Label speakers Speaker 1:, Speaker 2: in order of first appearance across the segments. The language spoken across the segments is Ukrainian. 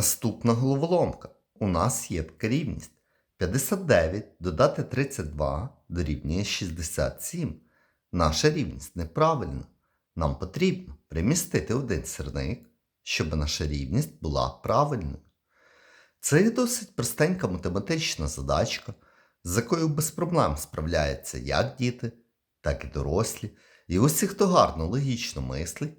Speaker 1: Наступна головоломка. У нас є така рівність. 59 додати 32 дорівнює 67. Наша рівність неправильна. Нам потрібно примістити один сірник, щоб наша рівність була правильною. Це досить простенька математична задачка, з якою без проблем справляються як діти, так і дорослі. І усі, хто гарно логічно мислить,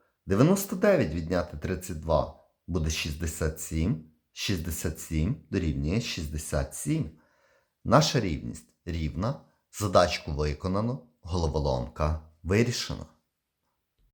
Speaker 1: 99 відняти 32 буде 67, 67 дорівнює 67. Наша рівність рівна, задачку виконано, головоломка вирішена.